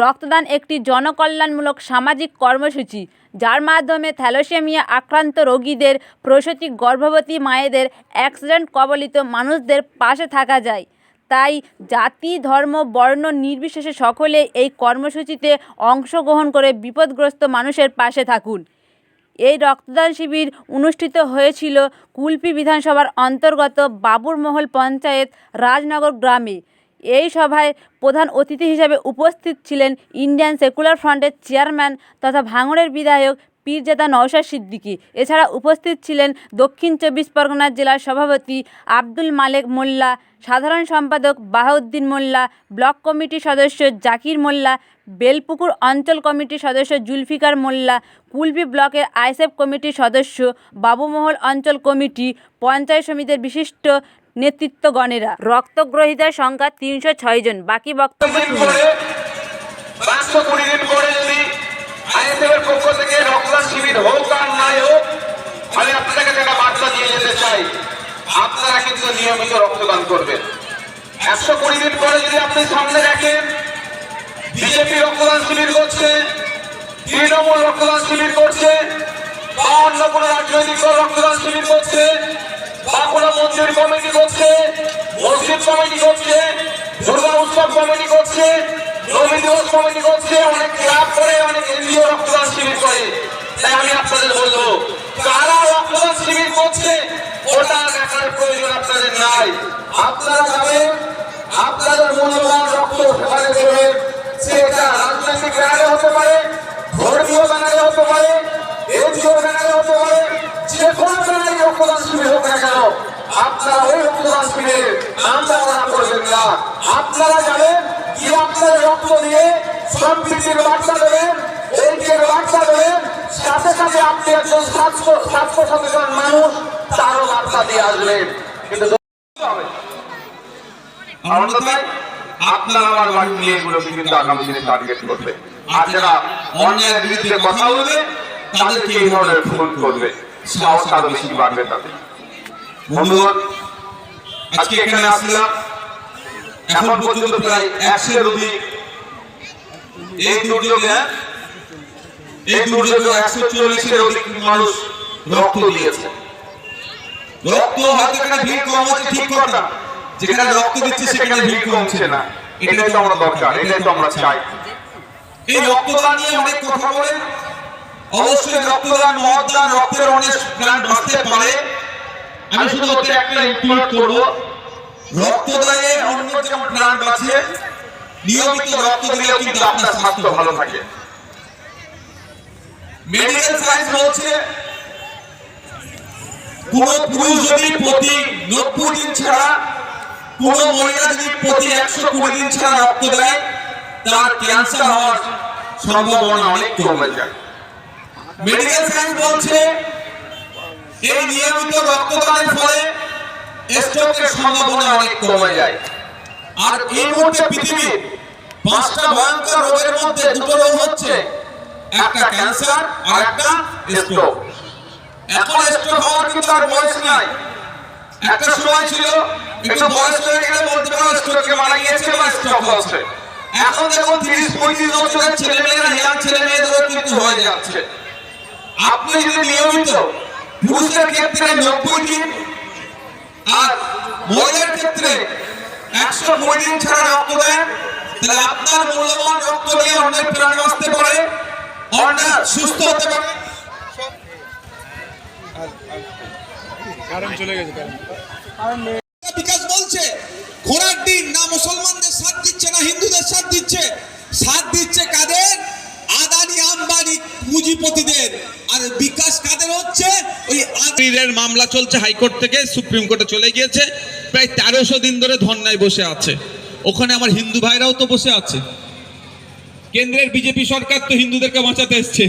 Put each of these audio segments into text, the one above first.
রক্তদান একটি জনকল্যাণমূলক সামাজিক কর্মসূচি, যার মাধ্যমে থ্যালাসেমিয়া আক্রান্ত রোগীদের, প্রসূতি গর্ভবতী মায়েদের অ্যাক্সিডেন্ট কবলিত মানুষদের পাশে থাকা যায়। তাই জাতি, ধর্ম, বর্ণ নির্বিশেষে সকলে এই কর্মসূচিতে অংশগ্রহণ করে বিপদগ্রস্ত মানুষের পাশে থাকুন। এই রক্তদান শিবির অনুষ্ঠিত হয়েছিল কুলপি বিধানসভার অন্তর্গত বাবুরমহল পঞ্চায়েত, রাজনগর গ্রামে। এই সভায় প্রধান অতিথি হিসেবে উপস্থিত ছিলেন ইন্ডিয়ান সেকুলার ফ্রন্টের চেয়ারম্যান তথা ভাঙড়ের বিধায়ক পীরজাদা নওশাদ সিদ্দিকী। এছাড়া উপস্থিত ছিলেন দক্ষিণ চব্বিশ পরগনা জেলার সভাপতি আব্দুল মালেক মোল্লা, সাধারণ সম্পাদক বাহাউদ্দিন মোল্লা, ব্লক কমিটির সদস্য জাকির মোল্লা, বেলপুকুর অঞ্চল কমিটির সদস্য জুলফিকার মোল্লা, কুলপি ব্লকের আইসেফ কমিটির সদস্য বাবুমহল অঞ্চল কমিটি, পঞ্চায়েত সমিতির বিশিষ্ট নেতৃত্বগণেরা। রক্তগ্রহীতার সংখ্যা তিনশো ছয় জন। বাকি বক্তব্য পক্ষ আপনারা কিন্তু নিয়মিত রক্তদান করবেন। একশো কুড়ি দিন পরে যদি আপনি সামনে রাখেন বিজেপি রক্তদান শিবির করছে, তৃণমূল রক্তদান শিবির করছে, বা অন্য কোনো রাজনৈতিক দল রক্তদান শিবির করছে, বা কোনো কমিটি করছে দুর্গা উৎসব কমিটি করছে রবি দিবস কমিটি করছে, অনেক ক্লাব করে, অনেক এনজিও রক্তদান শিবির করে। তাই আমি আপনাদের বলব, কারা রক্তদান শিবির করছে, ওটা দেখার প্রয়োজন আপনাদের নাই। আপনারা যাবেন আপনাদের মূল্যবান রক্ত সেখানে দেবেন সেটা রাজনৈতিক ব্যানারে হতে পারে, ধর্মীয় ব্যানারে হতে পারে, এনজিও ব্যানারে হতে পারে, যে কোনো ব্যানারে রক্তদান শিবির হোক না কেন। আপনারা ওই রক্তদান শিবিরে নামটা করবেন না। আপনারা যাবেন কি আপনার রক্ত দিয়ে সম্প্রীতির বার্তা দেবেন ঐক্যের বার্তা দেবেন সাথে সাথে আপনি একজন স্বাস্থ্য স্বাস্থ্য সচেতন মানুষ তারও বার্তা দিয়ে আসবেন। কিন্তু অন্যথায় আপনার আমার বাড়ি নিয়ে এগুলো কিন্তু আগামী দিনে টার্গেট করবে। আর যারা অন্যায়ের বিরুদ্ধে কথা বলবে তাদেরকে এই ধরনের ফোন করবে। সাহস আরও বেশি বাড়বে। তাদের। বন্ধুগণ আজকে এখানে আসলাম। এখন পর্যন্ত প্রায় একশোর অধিক এই দুর্যোগে এই দুর্যোগে একশো চল্লিশের অধিক মানুষ রক্ত দিয়েছে। রক্ত হয়তো এখানে ভিড় কম ঠিক কথা যেখানে রক্ত দিচ্ছে সেখানে ভিড় কমছে না। এটাই তো আমরা দরকার এটাই তো আমরা চাই। এই রক্তদান নিয়ে অনেক কথা বলে অবশ্যই রক্তদান মহদান রক্তের অনেক প্রাণ বাঁচতে পারে। আমি শুধু ওতে একটা ইনক্লুড করব। রক্তদানে অন্য যেমন প্রাণ বাঁচে নিয়মিত রক্ত দিলেও কিন্তু আপনার স্বাস্থ্য ভালো থাকে। মেডিকেল সায়েন্স বলছে কোন পুরুষ যদি প্রতি নব্বই দিন ছাড়া কোন মহিলা যদি প্রতি একশো কুড়ি দিন ছাড়া রক্ত দেয় তার ক্যান্সার হওয়ার সম্ভাবনা অনেক কমে যায়। মেডিকেল সায়েন্স বলছে এই নিয়মিত রক্তদানের ফলে স্ট্রোকের সম্ভাবনা অনেক কমে যায়। আর এই মুহূর্তে পৃথিবীর পাঁচটা ভয়ঙ্কর রোগের মধ্যে দুটো রোগ হচ্ছে, একটা ক্যান্সার আর একটা স্ট্রোক। এখন স্ট্রোক হওয়ার কিন্তু আর বয়স নাই। একটা সময় ছিল, একটু বয়স হয়ে গেলে বলতে পারো স্ট্রোকে মারা গিয়েছে বা স্ট্রোক হচ্ছে। এখন দেখুন তিরিশ, পঁয়ত্রিশ বছরের ছেলে মেয়েরা ইয়াং ছেলে মেয়েদেরও কিন্তু হয়ে যাচ্ছে। আপনি যদি নিয়মিত পুরুষের ক্ষেত্রে নব্বই দিন আর মহিলার ক্ষেত্রে একশো কুড়ি দিন ছাড়া রক্ত দেন তাহলে আপনার মূল্যবান রক্ত দিয়ে অনেক প্রাণ বাঁচতে পারে অনেক সুস্থ হতে পারে। বিকাশ বলছে, ঘোড়ার দিন না মুসলমানদের সাথ দিচ্ছে, না হিন্দুদের সাথ দিচ্ছে? সাথ দিচ্ছে কাদের? আদানি, আম্বানি, পুঁজিপতিদের। আর কাদের হচ্ছে ওই আদানি মামলা চলছে হাইকোর্ট থেকে, সুপ্রিম কোর্টে চলে গিয়েছে। প্রায় তেরোশো দিন ধরে ধর্নায় বসে আছে। ওখানে আমার হিন্দু ভাইরাও তো বসে আছে। কেন্দ্রের বিজেপি সরকার তো হিন্দুদেরকে বাঁচাতে এসছে।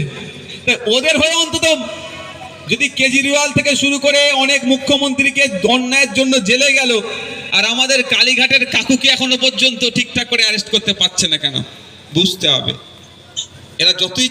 তা ওদের হয়ে অন্তত যদি কেজরিওয়াল থেকে শুরু করে অনেক মুখ্যমন্ত্রীকে অন্যায়ের জন্য জেলে গেল, আর আমাদের কালীঘাটের কাকুকে এখনও পর্যন্ত ঠিকঠাক করে অ্যারেস্ট করতে পারছে না কেন? বুঝতে হবে। এরা যতই